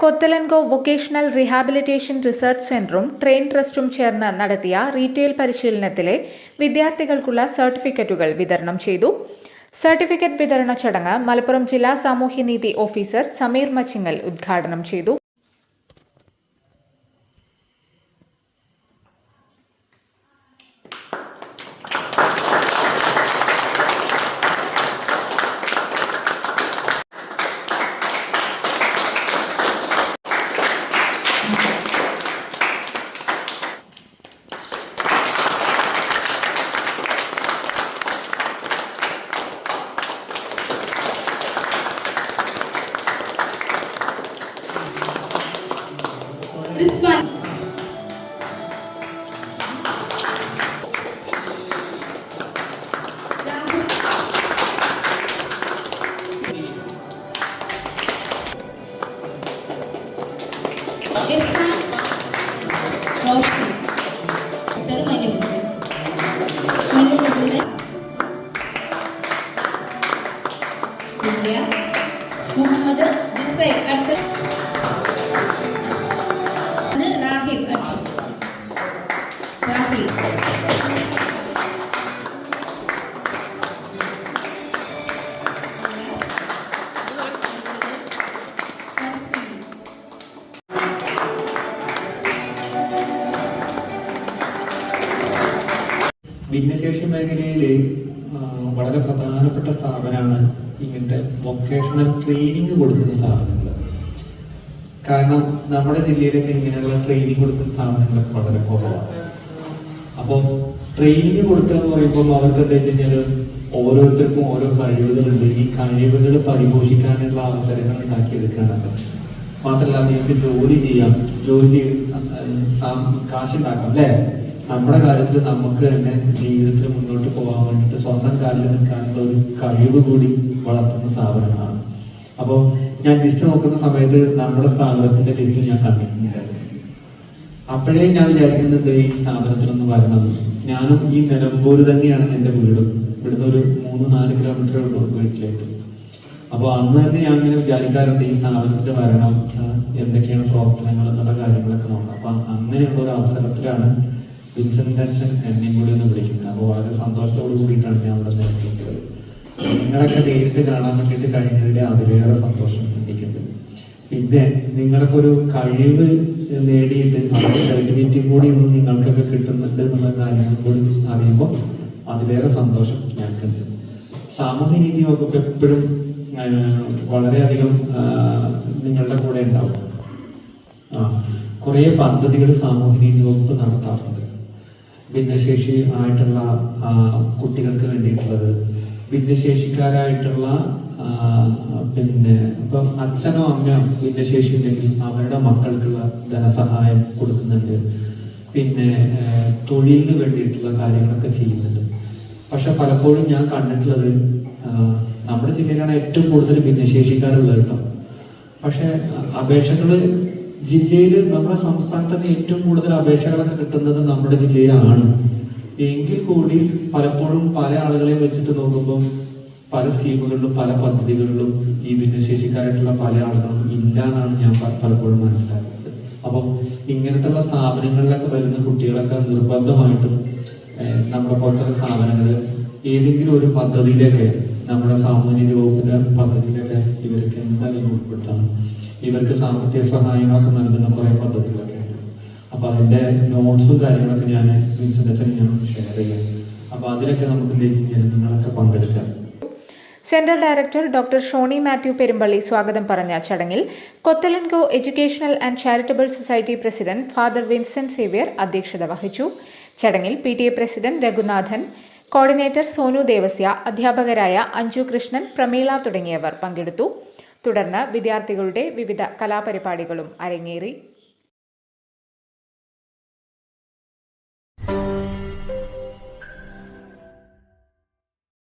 Cottolengo vocational rehabilitation research സെന്ററും train ട്രസ്റ്റും ചേർന്ന് നടത്തിയ റീറ്റെയിൽ പരിശീലനത്തിലെ വിദ്യാർത്ഥികൾക്കുള്ള സർട്ടിഫിക്കറ്റുകൾ വിതരണം ചെയ്തു. സർട്ടിഫിക്കറ്റ് വിതരണ ചടങ്ങ് മലപ്പുറം ജില്ലാ സാമൂഹ്യനീതി ഓഫീസർ സമീർ മച്ചിങ്ങൽ ഉദ്ഘാടനം ചെയ്തു. this one. റാഹിബ് ഭിന്നശേഷി മേഖലയിൽ വളരെ പ്രധാനപ്പെട്ട സ്ഥാപനമാണ് ഇങ്ങനത്തെ വൊക്കേഷണൽ ട്രെയിനിങ് കൊടുക്കുന്ന സ്ഥാപനങ്ങൾ. കാരണം നമ്മുടെ ജില്ലയിലൊക്കെ ഇങ്ങനെയുള്ള ട്രെയിനിങ് കൊടുക്കുന്ന സ്ഥാപനങ്ങളൊക്കെ വളരെ കുറവാണ്. അപ്പോൾ ട്രെയിനിങ് കൊടുക്കുക എന്ന് പറയുമ്പോൾ അവർക്ക് എന്താ വെച്ച് കഴിഞ്ഞാൽ ഓരോരുത്തർക്കും ഓരോ കഴിവുകളുണ്ട്. ഈ കഴിവുകൾ പരിപോഷിക്കാനുള്ള അവസരങ്ങൾ ഉണ്ടാക്കിയെടുക്കാനൊക്കെ മാത്രമല്ല നിങ്ങൾക്ക് ജോലി ചെയ്യാം. ജോലി കാശുണ്ടാക്കാം അല്ലേ? നമ്മുടെ കാര്യത്തിൽ നമുക്ക് തന്നെ ജീവിതത്തിൽ മുന്നോട്ട് പോകാൻ വേണ്ടിയിട്ട് സ്വന്തം കാലിൽ നിൽക്കാനുള്ള ഒരു കഴിവ് കൂടി വളർത്തുന്ന സ്ഥാപനമാണ്. അപ്പോൾ ഞാൻ ലിസ്റ്റ് നോക്കുന്ന സമയത്ത് നമ്മുടെ സ്ഥാപനത്തിന്റെ ലിസ്റ്റ് ഞാൻ കണ്ടിട്ടുണ്ടായിരുന്നു അപ്പോഴേ ഞാൻ വിചാരിക്കുന്നത് ഈ സ്ഥാപനത്തിലൊന്ന് വരണം. ഞാനും ഈ നിലമ്പൂർ തന്നെയാണ് എന്റെ വീടും. ഇവിടുന്ന് ഒരു മൂന്ന് നാല് കിലോമീറ്റർ ഉള്ളൂ വീട്ടിലേക്ക്. അപ്പോൾ അന്ന് തന്നെ ഞാൻ ഇങ്ങനെ വിചാരിക്കാറുണ്ട് ഈ സ്ഥാപനത്തിൽ വരണം. എന്തൊക്കെയാണ് പ്രവർത്തനങ്ങൾ എന്നുള്ള കാര്യങ്ങളൊക്കെ നോക്കണം. അപ്പൊ അങ്ങനെയുള്ള ഒരു അവസരത്തിലാണ് വിൻസെന്റ് എന്നെയും കൂടി ഒന്ന് വിളിക്കുന്നത്. അപ്പോൾ വളരെ സന്തോഷത്തോട് കൂടിയിട്ടാണ് ഞാൻ അവിടെ നിർത്തിയിട്ടുള്ളത് നിങ്ങളൊക്കെ നേരിട്ട് കാണാൻ വേണ്ടിയിട്ട് കഴിഞ്ഞതിൽ അതിലേറെ സന്തോഷം. പിന്നെ നിങ്ങളൊക്കെ ഒരു കഴിവ് നേടിയിട്ട് അതിന്റെ സർട്ടിഫിക്കറ്റ് കൂടി ഇന്ന് നിങ്ങൾക്കൊക്കെ കിട്ടുന്നുണ്ട് എന്നുള്ള കാര്യങ്ങൾ കൂടി അറിയുമ്പോൾ അതിലേറെ സന്തോഷം ഞങ്ങൾക്കുണ്ട്. സാമൂഹ്യ നീതി വകുപ്പ് എപ്പോഴും ആ, വളരെയധികം ആ, നിങ്ങളുടെ കൂടെ ഉണ്ടാവും. ആ കുറേ പദ്ധതികൾ സാമൂഹ്യ നീതി വകുപ്പ് നടത്താറുണ്ട്. ഭിന്നശേഷി ആയിട്ടുള്ള ആ, കുട്ടികൾക്ക് വേണ്ടിയിട്ടുള്ളത് ഭിന്നശേഷിക്കാരായിട്ടുള്ള ആ, പിന്നെ ഇപ്പം അച്ഛനോ അമ്മയോ ഭിന്നശേഷി ഉണ്ടെങ്കിൽ അവരുടെ മക്കൾക്കുള്ള ധനസഹായം കൊടുക്കുന്നുണ്ട്. പിന്നെ തൊഴിലിന് വേണ്ടിയിട്ടുള്ള കാര്യങ്ങളൊക്കെ ചെയ്യുന്നുണ്ട്. പക്ഷെ പലപ്പോഴും ഞാൻ കണ്ടിട്ടുള്ളത് നമ്മുടെ ജില്ലയിലാണ് ഏറ്റവും കൂടുതൽ ഭിന്നശേഷിക്കാരുള്ളത് കേട്ടോ. പക്ഷെ അപേക്ഷകൾ ജില്ലയിൽ നമ്മുടെ സംസ്ഥാനത്ത് ഏറ്റവും കൂടുതൽ അപേക്ഷകളൊക്കെ കിട്ടുന്നത് നമ്മുടെ ജില്ലയിലാണ്. എങ്കിൽ കൂടി പലപ്പോഴും പല ആളുകളെയും വെച്ചിട്ട് നോക്കുമ്പോൾ പല സ്കീമുകളിലും പല പദ്ധതികളിലും ഈ ഭിന്നശേഷിക്കാരായിട്ടുള്ള പല ആളുകളും ഇല്ല എന്നാണ് ഞാൻ പലപ്പോഴും മനസ്സിലാക്കുന്നത്. അപ്പം ഇങ്ങനത്തുള്ള സ്ഥാപനങ്ങളിലൊക്കെ വരുന്ന കുട്ടികളൊക്കെ നിർബന്ധമായിട്ടും നമ്മുടെ പോലത്തെ സ്ഥാപനങ്ങൾ ഏതെങ്കിലും ഒരു പദ്ധതിയിലൊക്കെ നമ്മുടെ സാമൂഹിക വകുപ്പിന്റെ പദ്ധതിയിലൊക്കെ ഇവർക്ക് എന്തായാലും ഉൾപ്പെടുത്തണം. ഇവർക്ക് സാമ്പത്തിക സഹായങ്ങളൊക്കെ നൽകുന്ന കുറെ പദ്ധതികളൊക്കെ ഉണ്ട്. അപ്പൊ അതിന്റെ നോട്ട്സും കാര്യങ്ങളൊക്കെ ഞാൻ അച്ഛൻ ഞാൻ ഷെയർ ചെയ്യാം. അപ്പൊ അതിലൊക്കെ നമുക്ക് ലഭിച്ചു നിങ്ങളൊക്കെ പങ്കെടുക്കാം. Central director doctor Shony Mathew Perumpally സ്വാഗതം പറഞ്ഞ ചടങ്ങിൽ Cottolengo educational and charitable society president father Vincent Xavier അധ്യക്ഷത വഹിച്ചു. ചടങ്ങിൽ P president Raghunathan coordinator Sonu Devasya അധ്യാപകരായ അഞ്ജു കൃഷ്ണൻ പ്രമീള തുടങ്ങിയവർ പങ്കെടുത്തു. തുടർന്ന് വിദ്യാർത്ഥികളുടെ വിവിധ കലാപരിപാടികളും അരങ്ങേറി.